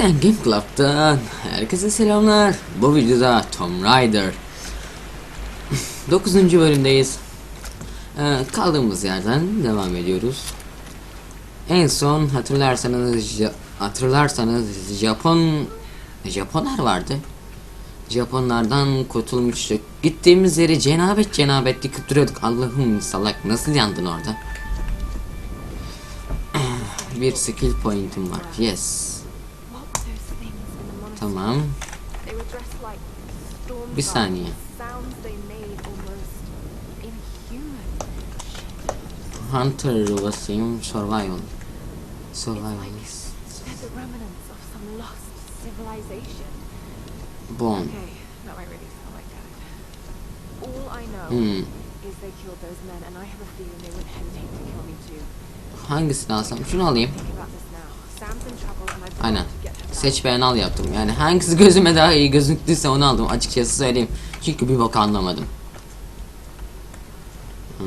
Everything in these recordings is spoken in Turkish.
X'ten Game Club'dan herkese selamlar. Bu videoda Tomb Raider 9. bölümdeyiz. Ee, kaldığımız yerden devam ediyoruz. En son hatırlarsanız hatırlarsanız Japon Japonlar vardı. Japonlardan kurtulmuştuk. Gittiğimiz yeri cenabet cenabet yıkıp duruyorduk. Allah'ım salak nasıl yandın orada? Bir skill point'im var. Yes. Tamam. Bir saniye. Hunter Vasim Survival. Survival. They're the remnants of some lost civilization. Bone. Okay, that might really sound like that. All I know Hmm. Hangisini alsam? Şunu alayım. Aynen. Seç beğen al yaptım. Yani hangisi gözüme daha iyi gözüktüyse onu aldım. Açıkçası söyleyeyim. Çünkü bir bok anlamadım. Hmm.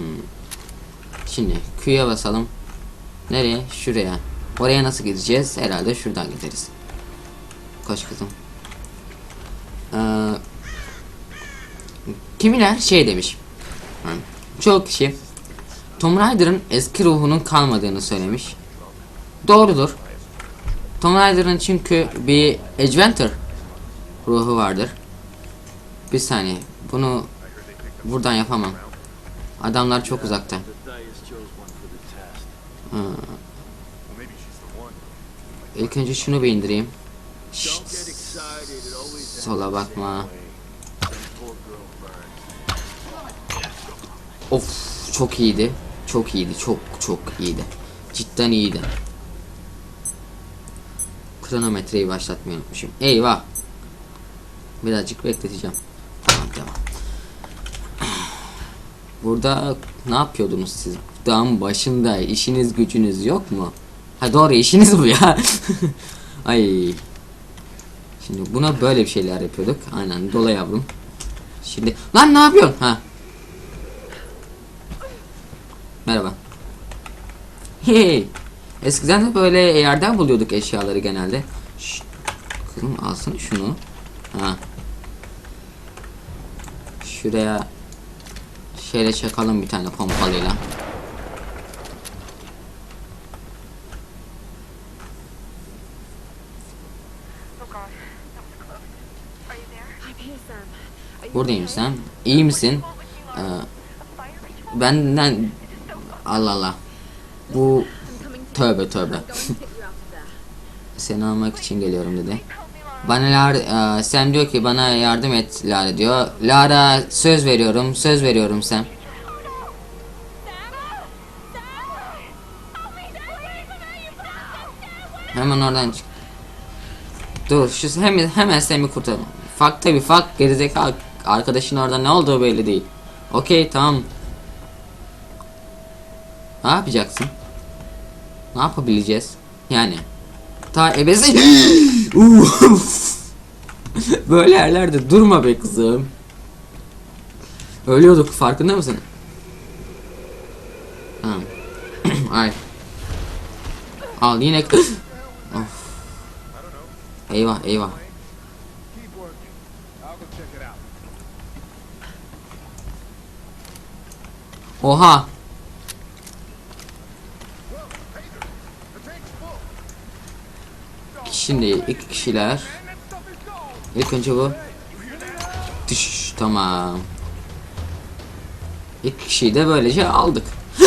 Şimdi Q'ya basalım. Nereye? Şuraya. Oraya nasıl gideceğiz? Herhalde şuradan gideriz. Koş kızım. Ee, kimiler şey demiş. Hmm. Çoğu kişi Tomb Raider'ın eski ruhunun kalmadığını söylemiş. Doğrudur. Tomb Raider'ın çünkü bir adventure ruhu vardır. Bir saniye. Bunu buradan yapamam. Adamlar çok uzakta. Ha. İlk önce şunu bir indireyim. Şşt, Sola bakma. Of çok iyiydi. Çok iyiydi. Çok çok iyiydi. Cidden iyiydi. Kronometreyi başlatmayı unutmuşum. Eyvah. Birazcık bekleteceğim. Tamam devam. Burada ne yapıyordunuz siz? Dağın başında işiniz gücünüz yok mu? Ha doğru işiniz bu ya. Ay. Şimdi buna böyle bir şeyler yapıyorduk. Aynen dola yavrum. Şimdi lan ne yapıyorsun? Ha Merhaba. Hey. Eskiden de böyle yerden buluyorduk eşyaları genelde. Şşt. Kızım alsana şunu. Ha. Şuraya şeyle çakalım bir tane pompalıyla. Buradayım sen. İyi misin? Ee, benden Allah Allah. Bu tövbe tövbe. Seni almak için geliyorum dedi. Bana Lara, e, Sam diyor ki bana yardım et Lara diyor. Lara söz veriyorum, söz veriyorum Sam. Hemen oradan çık. Dur şu hemen hemen Sam'i kurtarın. Fak tabi fak gerizekalı arkadaşın orada ne olduğu belli değil. Okey tamam. Ne yapacaksın? Ne yapabileceğiz? Yani. Ta ebesi. Böyle yerlerde durma be kızım. Ölüyorduk farkında mısın? Tamam. Ay. Al yine. of. Eyvah eyvah. Oha. Şimdi iki kişiler. İlk önce bu. Düş tamam. İki kişiyi de böylece aldık.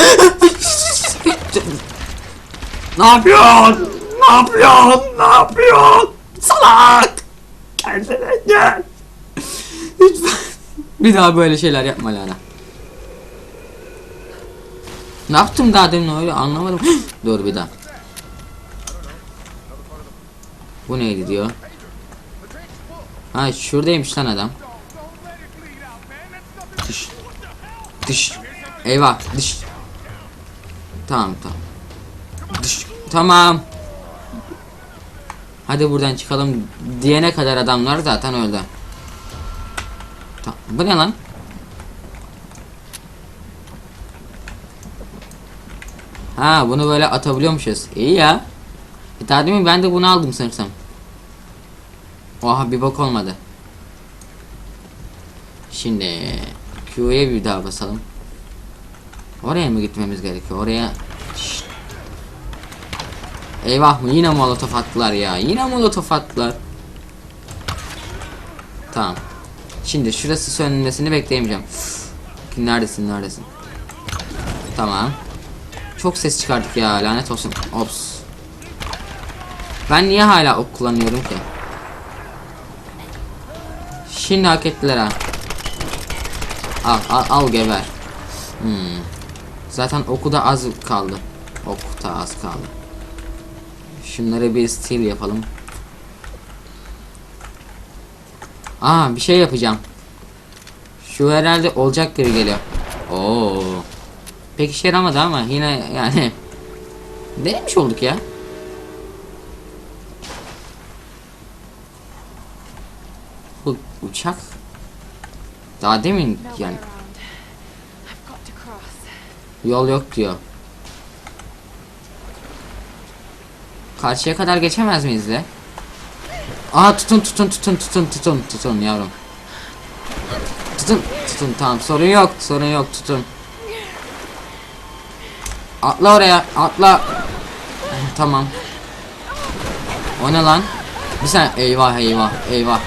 ne yapıyorsun? Ne yapıyorsun? Ne yapıyorsun? Salak! Kendine gel. Lütfen. Bir daha böyle şeyler yapma Lara. Ne yaptım daha demin öyle anlamadım. Dur bir daha. Bu neydi diyor. Ha şuradaymış lan adam. Dış. Dış. Eyvah. Dış. Tamam tamam. Dış. Tamam. Hadi buradan çıkalım diyene kadar adamlar zaten öldü. Tamam. Bu ne lan? Ha bunu böyle atabiliyormuşuz. İyi ya. E daha ben de bunu aldım sanırsam. Oha bir bok olmadı. Şimdi Q'ya bir daha basalım. Oraya mı gitmemiz gerekiyor? Oraya Şşt. Eyvah mı yine molotof attılar ya. Yine molotof attılar. Tamam. Şimdi şurası sönmesini bekleyemeyeceğim. Neredesin neredesin? Tamam. Çok ses çıkardık ya lanet olsun. Ops. Ben niye hala ok kullanıyorum ki? Şimdi hak ettiler ha. Al al, al geber. Hmm. Zaten oku da az kaldı. Ok da az kaldı. Şunları bir stil yapalım. Aa bir şey yapacağım. Şu herhalde olacak gibi geliyor. Oo. Pek işe yaramadı ama yine yani denemiş olduk ya. Uçak daha demin yani yol yok diyor. Karşıya kadar geçemez miyiz de? Aa tutun tutun tutun tutun tutun tutun yavrum. Tutun tutun tamam sorun yok sorun yok tutun. Atla oraya atla. Tamam. O ne lan? Bir saniye eyvah eyvah eyvah.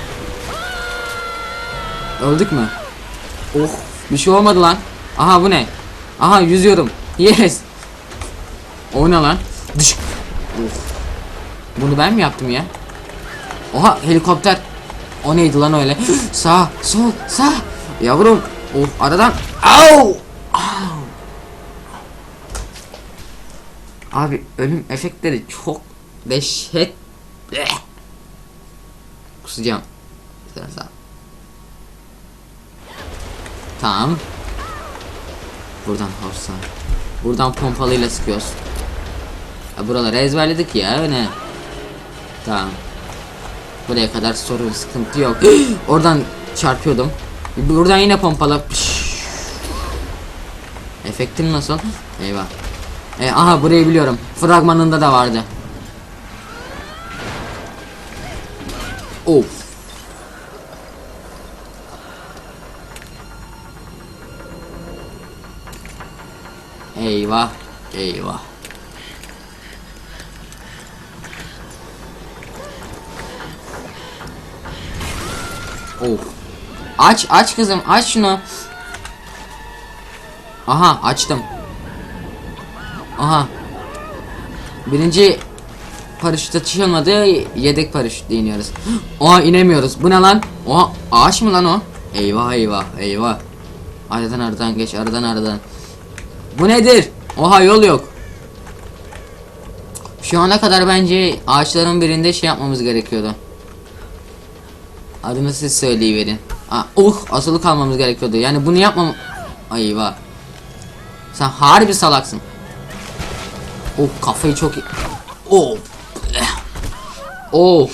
Öldük mü? Oh bir şey olmadı lan. Aha bu ne? Aha yüzüyorum. Yes. O ne lan? Dış. Of. Bunu ben mi yaptım ya? Oha helikopter. O neydi lan öyle? sağ, sol, sağ. Yavrum. Of aradan. Au! Au! Abi ölüm efektleri çok dehşet. Eh! Kusacağım. Biraz daha. Tamam. Buradan horsa. Buradan pompalıyla sıkıyoruz. Ya buraları ezberledik ya ne? Tamam. Buraya kadar sorun sıkıntı yok. Oradan çarpıyordum. Buradan yine pompala. Pişt. Efektin nasıl? Eyvah. E, aha burayı biliyorum. Fragmanında da vardı. Of. Eyvah. Eyvah. Of. Aç aç kızım aç şunu. Aha açtım. Aha. Birinci paraşüt atış olmadı. Yedek paraşütle iniyoruz. Oha inemiyoruz. Bu ne lan? Oha ağaç mı lan o? Eyvah eyvah eyvah. Aradan aradan geç aradan aradan. Bu nedir? Oha yol yok. Şu ana kadar bence ağaçların birinde şey yapmamız gerekiyordu. Adını siz söyleyiverin. Aa, uh asılı kalmamız gerekiyordu. Yani bunu yapmam... Ay eyvah. Sen harbi salaksın. Of kafayı çok iyi. Of. Of.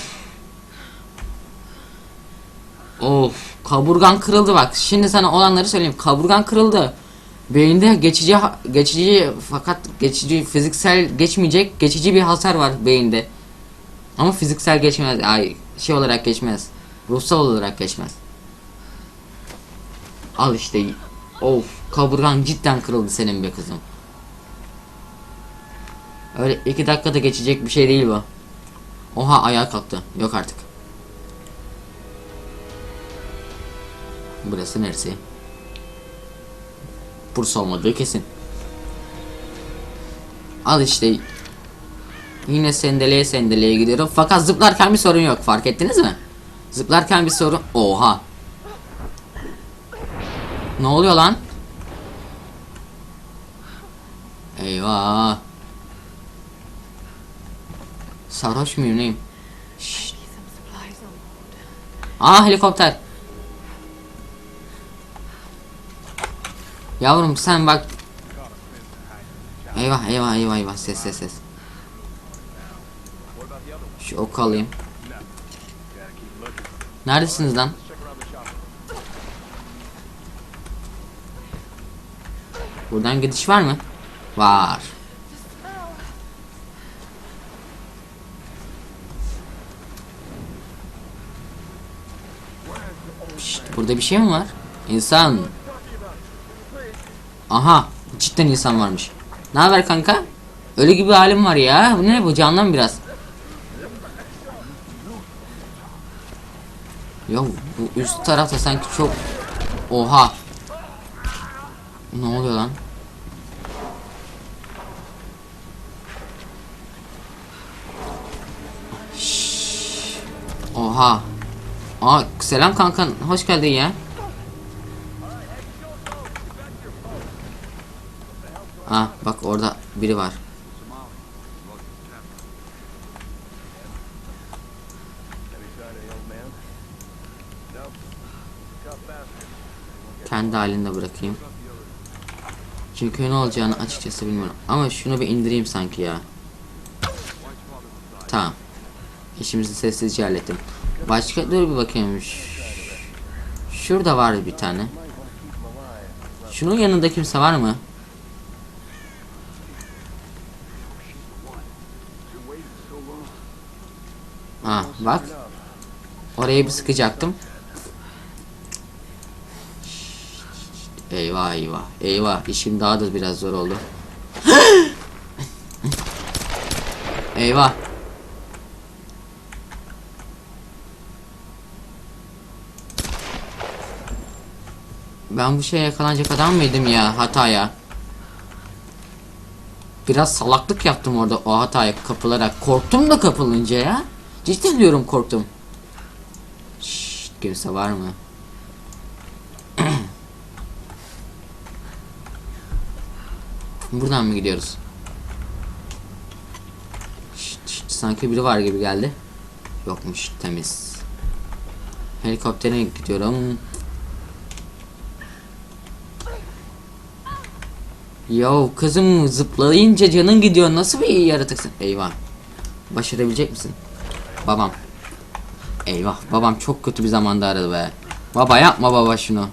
Of. Kaburgan kırıldı bak. Şimdi sana olanları söyleyeyim. Kaburgan kırıldı. Beyinde geçici geçici fakat geçici fiziksel geçmeyecek geçici bir hasar var beyinde. Ama fiziksel geçmez. Ay şey olarak geçmez. Ruhsal olarak geçmez. Al işte. Of kaburgan cidden kırıldı senin be kızım. Öyle iki dakikada geçecek bir şey değil bu. Oha ayağa kalktı. Yok artık. Burası neresi? Bursa olmadığı kesin. Al işte. Yine sendeleye sendeleye gidiyorum. Fakat zıplarken bir sorun yok. Fark ettiniz mi? Zıplarken bir sorun. Oha. Ne oluyor lan? Eyvah. Sarhoş muyum neyim? Şşt. Aa helikopter. Yavrum sen bak. Eyvah eyvah eyvah eyvah ses ses ses. Şu oku alayım. Neredesiniz lan? Buradan gidiş var mı? Var. Şşt, burada bir şey mi var? İnsan. Aha cidden insan varmış. Ne haber kanka? Ölü gibi halim var ya. Bu ne bu canlan biraz. Ya bu üst tarafta sanki çok Oha. Ne oluyor lan? Şşş. Oha. Aa selam kankan. Hoş geldin ya. Ah bak orada biri var. Kendi halinde bırakayım. Çünkü ne olacağını açıkçası bilmiyorum. Ama şunu bir indireyim sanki ya. Tamam. İşimizi sessizce hallettim. Başka dur bir bakayım. Şurada var bir tane. Şunun yanında kimse var mı? Bak. Oraya bir sıkacaktım. Eyvah eyvah. Eyvah. işim daha da biraz zor oldu. eyvah. Ben bu şeye yakalanacak adam mıydım ya hataya? Biraz salaklık yaptım orada o hataya kapılarak. Korktum da kapılınca ya. Cidden diyorum korktum. Şşt, kimse var mı? Buradan mı gidiyoruz? Şşt, şşt, sanki biri var gibi geldi. Yokmuş temiz. Helikoptere gidiyorum. Yo kızım zıplayınca canın gidiyor. Nasıl bir yaratıksın? Eyvah. Başarabilecek misin? Babam. Eyvah babam çok kötü bir zamanda aradı be. Baba yapma baba şunu.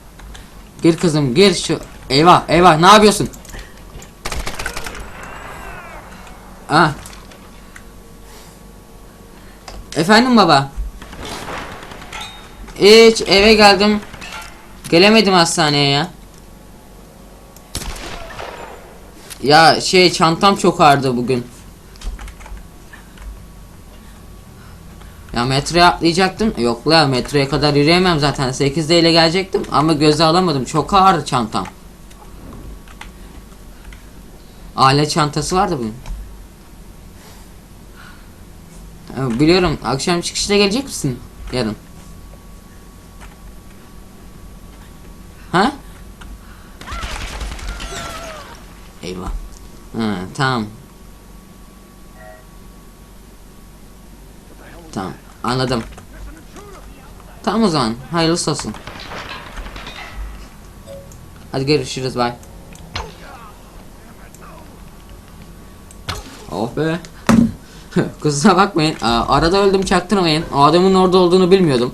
Gir kızım gir şu. Eyvah eyvah ne yapıyorsun? Ah. Efendim baba. Hiç eve geldim. Gelemedim hastaneye ya. Ya şey çantam çok ağrıdı bugün. Ya metroya atlayacaktım. Yok la metroya kadar yürüyemem zaten. 8'de ile gelecektim ama göze alamadım. Çok ağır çantam. Alet çantası vardı bugün. Biliyorum. Akşam çıkışta gelecek misin? Yarın. Ha? Eyvah. Ha, tamam. Tamam. Anladım. Tamam o zaman. Hayırlısı olsun. Hadi görüşürüz. Bye. Oh be. Kusura bakmayın. Arada öldüm çaktırmayın. O adamın orada olduğunu bilmiyordum.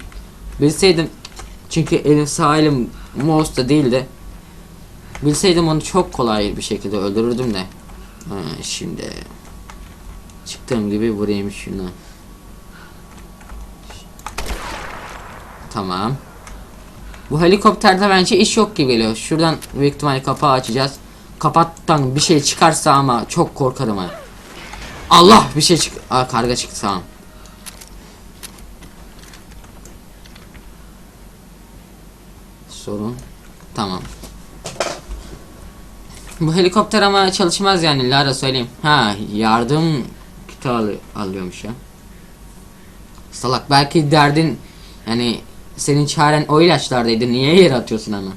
Bilseydim. Çünkü elim sağ elim mouse'da değildi. Bilseydim onu çok kolay bir şekilde öldürürdüm de. Ha, şimdi çıktığım gibi vurayım şunu. Tamam. Bu helikopterde bence iş yok gibi geliyor. Şuradan büyük ihtimalle kapağı açacağız. Kapattan bir şey çıkarsa ama çok korkarım ha. Allah bir şey çık. Aa, karga çıktı tamam. Sorun. Tamam. Bu helikopter ama çalışmaz yani Lara söyleyeyim. Ha yardım kiti al alıyormuş ya. Salak belki derdin yani senin çaren o ilaçlardaydı niye yere atıyorsun ama?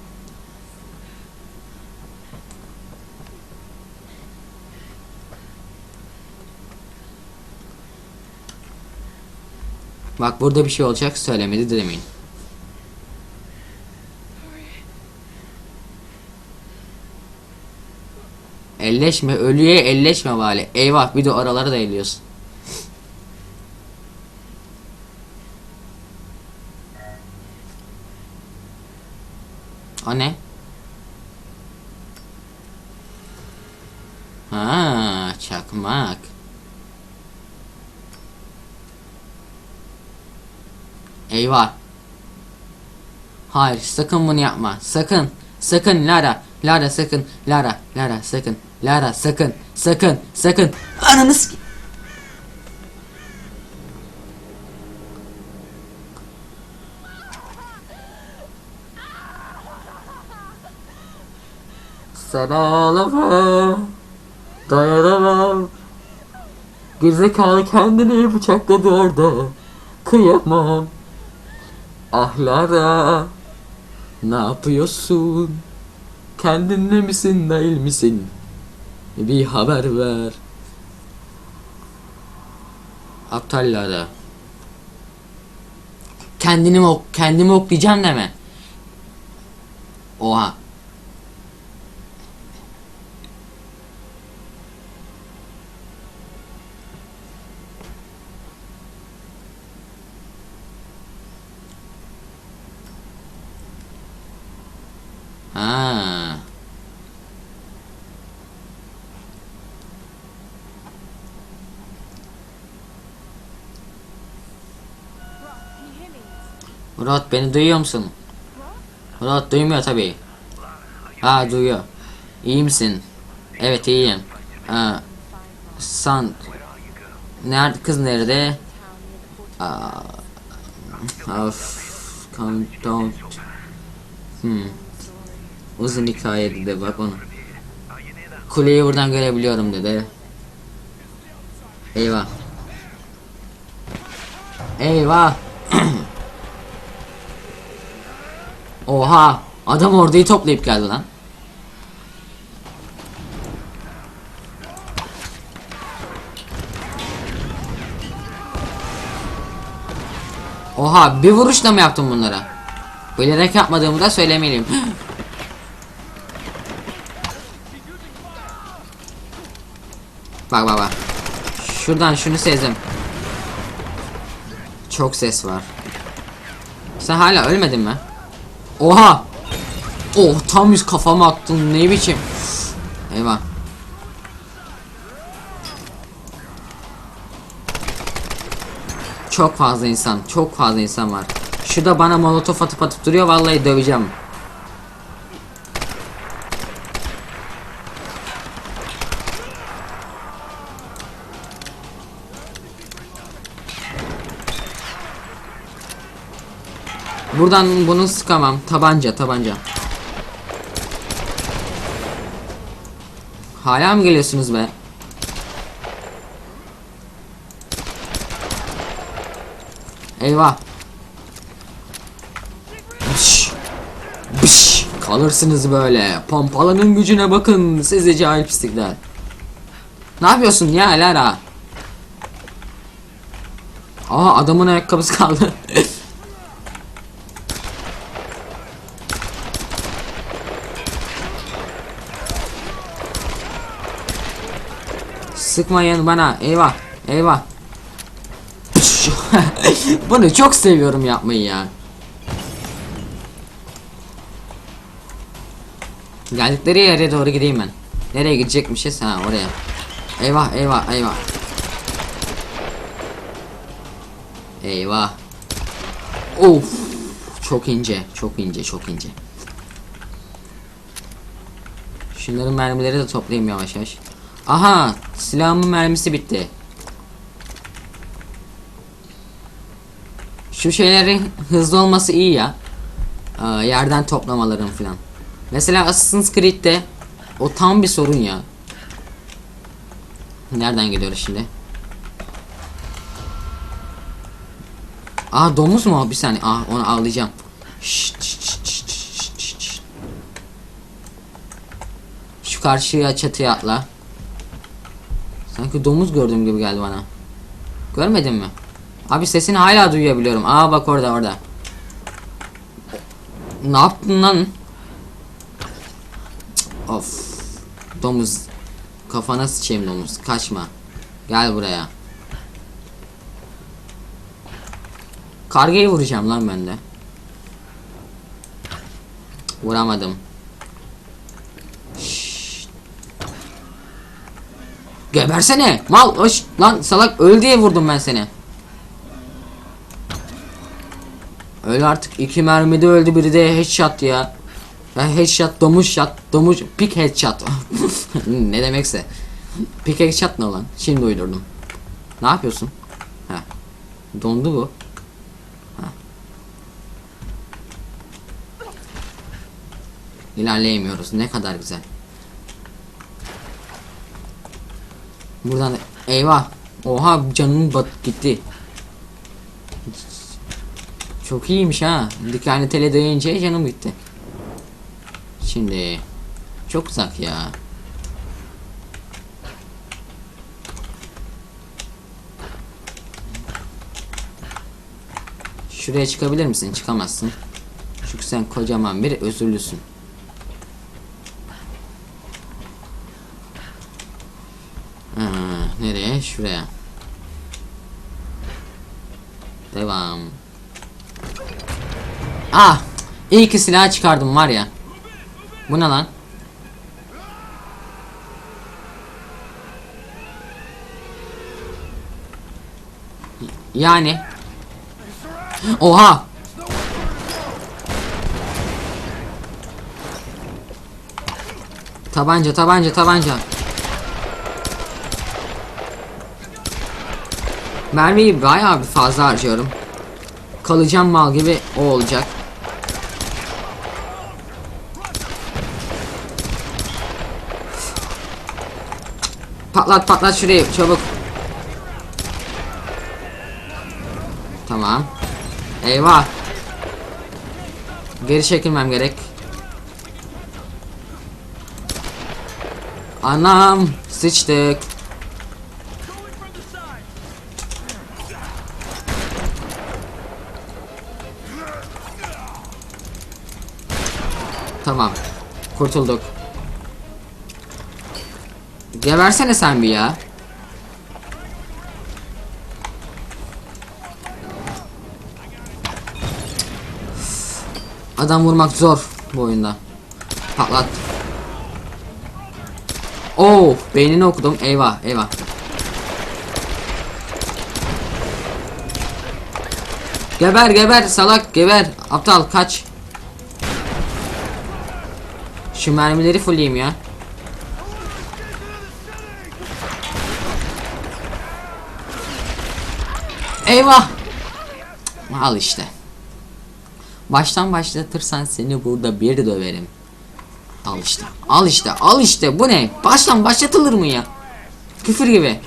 Bak burada bir şey olacak söylemedi de demeyin. Elleşme ölüye elleşme vali. Eyvah bir de oraları da elliyorsun. O ne? Ha, çakmak. Eyvah. Hayır sakın bunu yapma. Sakın. Sakın Lara. Lara sakın. Lara. Lara sakın. Lara sakın. Sakın. Sakın. Ananı Sana ağlama. Dayanamam. Gerizekalı kendini bıçakladı orada. Kıyamam. Ah Lara. Ne yapıyorsun? Kendinle misin değil misin? Bir haber ver. Aptal Lara. Kendini ok kendimi oklayacağım deme. Oha. Murat beni duyuyor musun? Murat duymuyor tabii. Ha duyuyor. İyi misin? Evet iyiyim. Ha, san nerede kız nerede? Aa, of, calm down. Hmm. Uzun hikaye dedi bak onu. Kuleyi buradan görebiliyorum dedi. Eyvah. Eyvah. Oha! Adam orayı toplayıp geldi lan. Oha bir vuruşla mı yaptım bunlara? Bilerek yapmadığımı da söylemeliyim. bak bak bak. Şuradan şunu sezdim. Çok ses var. Sen hala ölmedin mi? Oha! Oh tam yüz kafama attın ne biçim? Eyvah. Çok fazla insan, çok fazla insan var. Şurada bana molotof atıp atıp duruyor vallahi döveceğim. Buradan bunu sıkamam. Tabanca, tabanca. Hala mı geliyorsunuz be? Eyvah. Bış. Bış. Kalırsınız böyle. Pompalının gücüne bakın sizi cahil pislikler. Ne yapıyorsun ya Lara? Aa adamın ayakkabısı kaldı. Sıkmayın bana. Eyvah. Eyvah. Bunu çok seviyorum yapmayı ya. Geldikleri yere doğru gideyim ben. Nereye gidecekmişiz? Ha oraya. Eyvah eyvah eyvah. Eyvah. Of. Çok ince, çok ince, çok ince. Şunların mermileri de toplayayım yavaş yavaş. Aha, silahımın mermisi bitti. Şu şeylerin hızlı olması iyi ya. Aa, yerden toplamaların falan. Mesela Assassin's Creed'de o tam bir sorun ya. Nereden gidiyoruz şimdi? Aa domuz mu? Bir saniye. Aa onu şşt, şşt. Şu karşıya çatıya atla. Sanki domuz gördüğüm gibi geldi bana. Görmedin mi? Abi sesini hala duyabiliyorum. Aa bak orada orada. Ne yaptın lan? Of. Domuz. Kafana sıçayım domuz. Kaçma. Gel buraya. Kargayı vuracağım lan ben de. Vuramadım. Gebersene. Mal. Hoş. Lan salak öl diye vurdum ben seni. Öyle artık iki mermide öldü biri de headshot ya. Ya headshot, domuz shot, domuz pick headshot. ne demekse. Pick headshot ne lan? Şimdi uydurdum. Ne yapıyorsun? Ha. Dondu bu. Ha. İlerleyemiyoruz. Ne kadar güzel. Buradan eyvah. Oha canım bat gitti. Çok iyiymiş ha. Dikenli tele değince canım gitti. Şimdi çok uzak ya. Şuraya çıkabilir misin? Çıkamazsın. Çünkü sen kocaman bir özürlüsün. Ha, nereye? Şuraya. Devam. Ah! İyi ki silah çıkardım var ya. Bu ne lan? Yani. Oha! Tabanca, tabanca, tabanca. Mermiyi bayağı bir fazla harcıyorum. Kalacağım mal gibi o olacak. Patlat patlat şurayı çabuk. Tamam. Eyvah. Geri çekilmem gerek. Anam sıçtık. Kurtulduk. Gebersene sen bir ya. Adam vurmak zor bu oyunda. Patlat. Oo, beynini okudum. Eyvah, eyvah. Geber, geber, salak, geber. Aptal, kaç. Şu mermileri fullleyeyim ya. Eyvah. Al işte. Baştan başlatırsan seni burada bir döverim. Al işte. Al işte. Al işte. Bu ne? Baştan başlatılır mı ya? Küfür gibi.